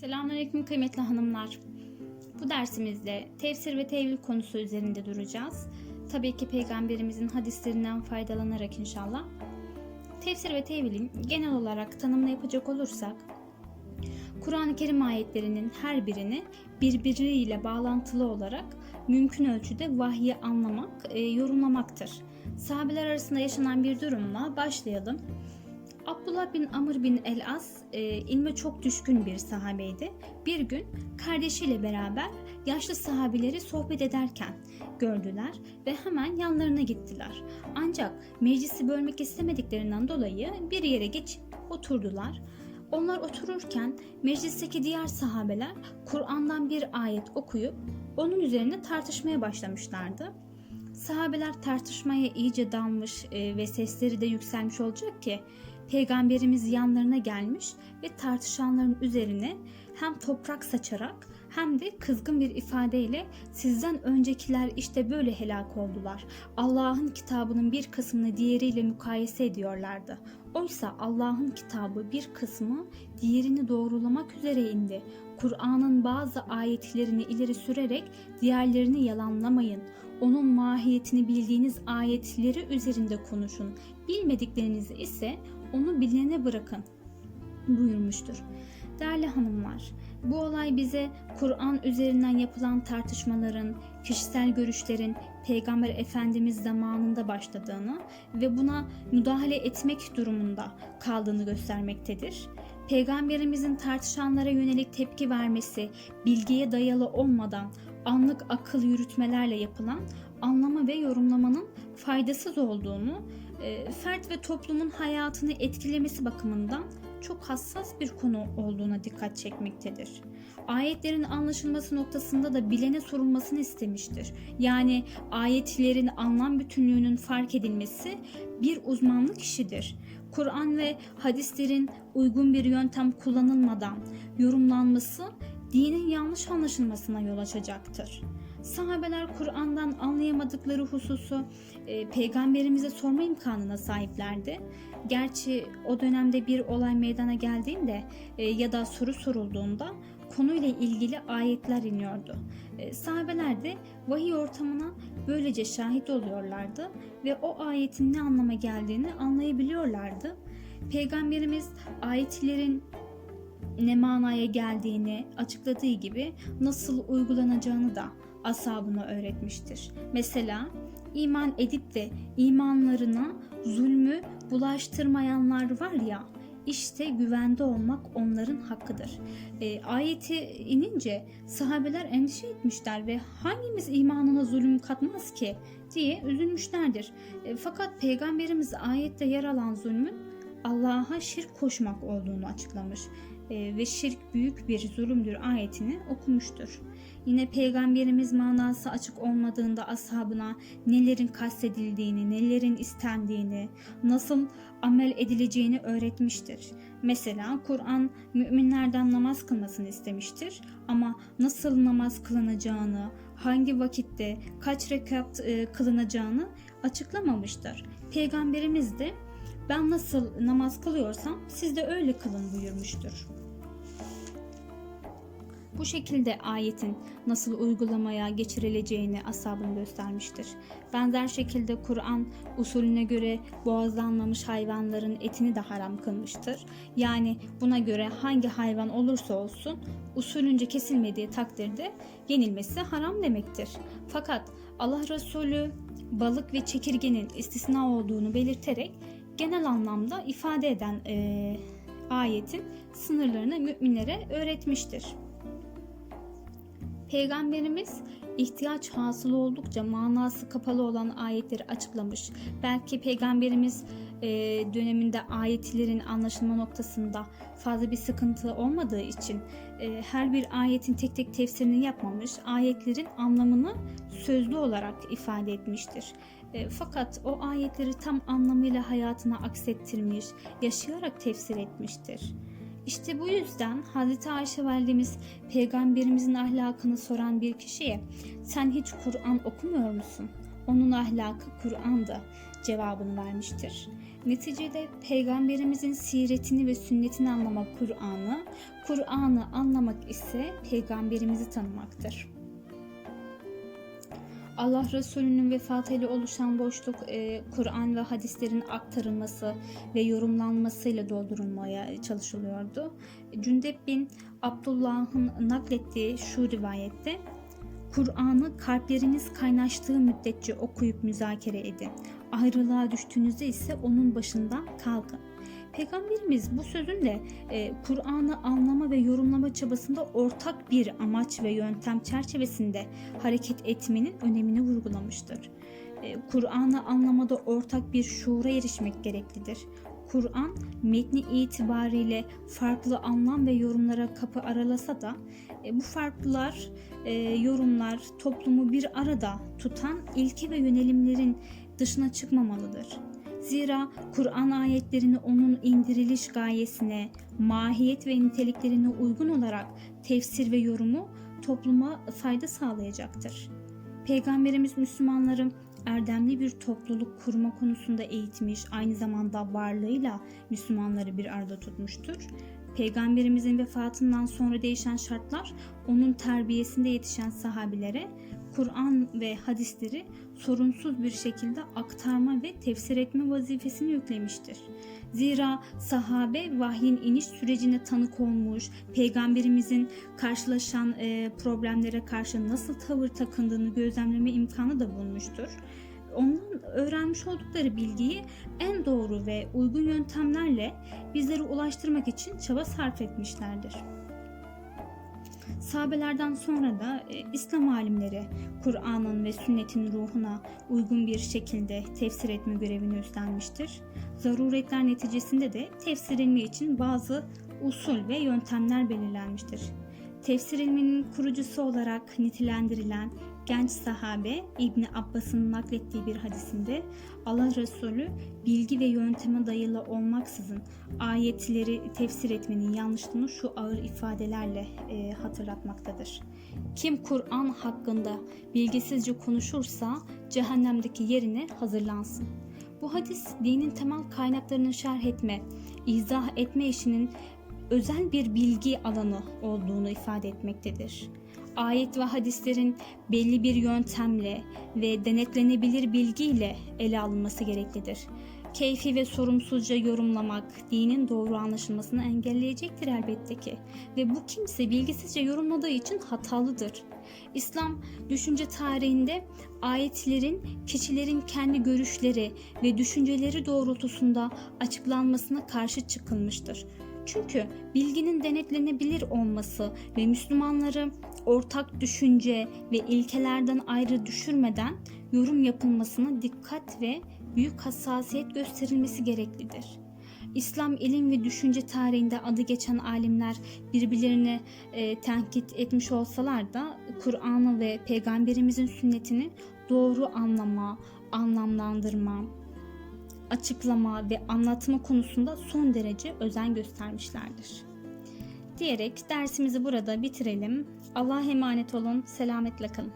Selamünaleyküm kıymetli hanımlar. Bu dersimizde tefsir ve tevil konusu üzerinde duracağız. Tabii ki peygamberimizin hadislerinden faydalanarak inşallah. Tefsir ve tevilin genel olarak tanımını yapacak olursak Kur'an-ı Kerim ayetlerinin her birini birbiriyle bağlantılı olarak mümkün ölçüde vahyi anlamak, e, yorumlamaktır. Sahabeler arasında yaşanan bir durumla başlayalım. Abdullah bin Amr bin El-As e, ilme çok düşkün bir sahabeydi. Bir gün kardeşiyle beraber yaşlı sahabileri sohbet ederken gördüler ve hemen yanlarına gittiler. Ancak meclisi bölmek istemediklerinden dolayı bir yere geçip oturdular. Onlar otururken meclisteki diğer sahabeler Kur'an'dan bir ayet okuyup onun üzerine tartışmaya başlamışlardı. Sahabeler tartışmaya iyice dalmış e, ve sesleri de yükselmiş olacak ki Peygamberimiz yanlarına gelmiş ve tartışanların üzerine hem toprak saçarak hem de kızgın bir ifadeyle sizden öncekiler işte böyle helak oldular. Allah'ın kitabının bir kısmını diğeriyle mukayese ediyorlardı. Oysa Allah'ın kitabı bir kısmı diğerini doğrulamak üzere indi. Kur'an'ın bazı ayetlerini ileri sürerek diğerlerini yalanlamayın. Onun mahiyetini bildiğiniz ayetleri üzerinde konuşun. Bilmediklerinizi ise onu bilene bırakın buyurmuştur. Değerli hanımlar, bu olay bize Kur'an üzerinden yapılan tartışmaların, kişisel görüşlerin Peygamber Efendimiz zamanında başladığını ve buna müdahale etmek durumunda kaldığını göstermektedir. Peygamberimizin tartışanlara yönelik tepki vermesi, bilgiye dayalı olmadan anlık akıl yürütmelerle yapılan anlama ve yorumlamanın faydasız olduğunu, fert ve toplumun hayatını etkilemesi bakımından çok hassas bir konu olduğuna dikkat çekmektedir. Ayetlerin anlaşılması noktasında da bilene sorulmasını istemiştir. Yani ayetlerin anlam bütünlüğünün fark edilmesi bir uzmanlık işidir. Kur'an ve hadislerin uygun bir yöntem kullanılmadan yorumlanması dinin yanlış anlaşılmasına yol açacaktır. Sahabeler Kur'an'dan anlayamadıkları hususu e, peygamberimize sorma imkanına sahiplerdi. Gerçi o dönemde bir olay meydana geldiğinde e, ya da soru sorulduğunda konuyla ilgili ayetler iniyordu. E, sahabeler de vahiy ortamına böylece şahit oluyorlardı ve o ayetin ne anlama geldiğini anlayabiliyorlardı. Peygamberimiz ayetlerin ne manaya geldiğini açıkladığı gibi nasıl uygulanacağını da ashabına öğretmiştir. Mesela iman edip de imanlarına zulmü bulaştırmayanlar var ya işte güvende olmak onların hakkıdır. E, ayeti inince sahabeler endişe etmişler ve hangimiz imanına zulüm katmaz ki diye üzülmüşlerdir. E, fakat peygamberimiz ayette yer alan zulmün Allah'a şirk koşmak olduğunu açıklamış ve şirk büyük bir zulümdür ayetini okumuştur. Yine peygamberimiz manası açık olmadığında ashabına nelerin kastedildiğini, nelerin istendiğini, nasıl amel edileceğini öğretmiştir. Mesela Kur'an müminlerden namaz kılmasını istemiştir ama nasıl namaz kılınacağını, hangi vakitte, kaç rekat e, kılınacağını açıklamamıştır. Peygamberimiz de ben nasıl namaz kılıyorsam siz de öyle kılın buyurmuştur. Bu şekilde ayetin nasıl uygulamaya geçirileceğini ashabın göstermiştir. Benzer şekilde Kur'an usulüne göre boğazlanmamış hayvanların etini de haram kılmıştır. Yani buna göre hangi hayvan olursa olsun usulünce kesilmediği takdirde yenilmesi haram demektir. Fakat Allah Resulü balık ve çekirgenin istisna olduğunu belirterek genel anlamda ifade eden e, ayetin sınırlarını müminlere öğretmiştir. Peygamberimiz ihtiyaç hasıl oldukça manası kapalı olan ayetleri açıklamış. Belki peygamberimiz e, döneminde ayetlerin anlaşılma noktasında fazla bir sıkıntı olmadığı için e, her bir ayetin tek tek tefsirini yapmamış, ayetlerin anlamını sözlü olarak ifade etmiştir. E, fakat o ayetleri tam anlamıyla hayatına aksettirmiş, yaşayarak tefsir etmiştir. İşte bu yüzden Hazreti Ayşe validemiz peygamberimizin ahlakını soran bir kişiye sen hiç Kur'an okumuyor musun? onun ahlakı Kur'an'da cevabını vermiştir. Neticede peygamberimizin siretini ve sünnetini anlamak Kur'an'ı, Kur'an'ı anlamak ise peygamberimizi tanımaktır. Allah Resulü'nün vefatıyla oluşan boşluk e, Kur'an ve hadislerin aktarılması ve yorumlanmasıyla doldurulmaya çalışılıyordu. Cündep bin Abdullah'ın naklettiği şu rivayette Kur'an'ı kalpleriniz kaynaştığı müddetçe okuyup müzakere edin. Ayrılığa düştüğünüzde ise onun başından kalkın. Peygamberimiz bu sözünle e, Kur'an'ı anlama ve yorumlama çabasında ortak bir amaç ve yöntem çerçevesinde hareket etmenin önemini vurgulamıştır. E, Kur'an'ı anlamada ortak bir şuura erişmek gereklidir. Kur'an metni itibariyle farklı anlam ve yorumlara kapı aralasa da e, bu farklılar, e, yorumlar toplumu bir arada tutan ilke ve yönelimlerin dışına çıkmamalıdır. Zira Kur'an ayetlerini onun indiriliş gayesine, mahiyet ve niteliklerine uygun olarak tefsir ve yorumu topluma fayda sağlayacaktır. Peygamberimiz Müslümanları erdemli bir topluluk kurma konusunda eğitmiş, aynı zamanda varlığıyla Müslümanları bir arada tutmuştur. Peygamberimizin vefatından sonra değişen şartlar onun terbiyesinde yetişen sahabilere Kur'an ve hadisleri sorunsuz bir şekilde aktarma ve tefsir etme vazifesini yüklemiştir. Zira sahabe vahyin iniş sürecine tanık olmuş, peygamberimizin karşılaşan problemlere karşı nasıl tavır takındığını gözlemleme imkanı da bulmuştur. Ondan öğrenmiş oldukları bilgiyi en doğru ve uygun yöntemlerle bizlere ulaştırmak için çaba sarf etmişlerdir. Sahabelerden sonra da e, İslam alimleri Kur'an'ın ve sünnetin ruhuna uygun bir şekilde tefsir etme görevini üstlenmiştir. Zaruretler neticesinde de tefsir ilmi için bazı usul ve yöntemler belirlenmiştir. Tefsir ilminin kurucusu olarak nitelendirilen genç sahabe İbni Abbas'ın naklettiği bir hadisinde Allah Resulü bilgi ve yönteme dayalı olmaksızın ayetleri tefsir etmenin yanlışlığını şu ağır ifadelerle e, hatırlatmaktadır. Kim Kur'an hakkında bilgisizce konuşursa cehennemdeki yerine hazırlansın. Bu hadis dinin temel kaynaklarını şerh etme, izah etme işinin özel bir bilgi alanı olduğunu ifade etmektedir. Ayet ve hadislerin belli bir yöntemle ve denetlenebilir bilgiyle ele alınması gereklidir. Keyfi ve sorumsuzca yorumlamak dinin doğru anlaşılmasını engelleyecektir elbette ki ve bu kimse bilgisizce yorumladığı için hatalıdır. İslam düşünce tarihinde ayetlerin kişilerin kendi görüşleri ve düşünceleri doğrultusunda açıklanmasına karşı çıkılmıştır. Çünkü bilginin denetlenebilir olması ve Müslümanları ortak düşünce ve ilkelerden ayrı düşürmeden yorum yapılmasına dikkat ve büyük hassasiyet gösterilmesi gereklidir. İslam ilim ve düşünce tarihinde adı geçen alimler birbirlerini e, tenkit etmiş olsalar da Kur'an'ı ve Peygamberimizin sünnetini doğru anlama, anlamlandırma, açıklama ve anlatma konusunda son derece özen göstermişlerdir. Diyerek dersimizi burada bitirelim. Allah'a emanet olun, selametle kalın.